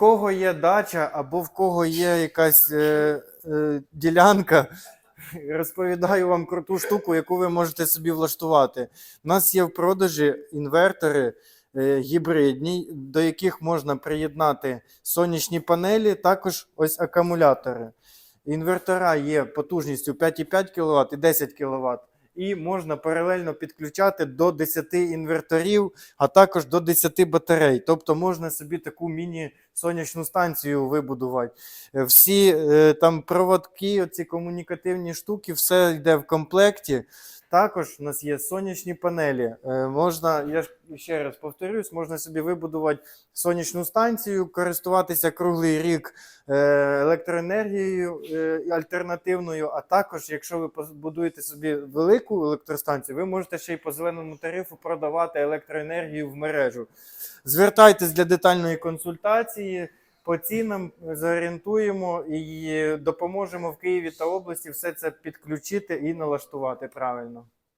кого є дача або в кого є якась е, е, ділянка, розповідаю вам круту штуку, яку ви можете собі влаштувати. У нас є в продажі інвертори е, гібридні, до яких можна приєднати сонячні панелі, також ось акумулятори. Інвертора є потужністю 5,5 кВт і 10 кВт. І можна паралельно підключати до 10 інверторів, а також до 10 батарей. Тобто можна собі таку міні-сонячну станцію вибудувати. Е, Всі е, там проводки, оці комунікативні штуки, все йде в комплекті. Також у нас є сонячні панелі. Е, Можна, я ж ще раз повторюсь, можна собі вибудувати сонячну станцію, користуватися круглий рік електроенергією альтернативною. А також, якщо ви побудуєте собі велику електростанцію, ви можете ще й по зеленому тарифу продавати електроенергію в мережу. Звертайтесь для детальної консультації. По цінам зорієнтуємо і допоможемо в Києві та області все це підключити і налаштувати правильно.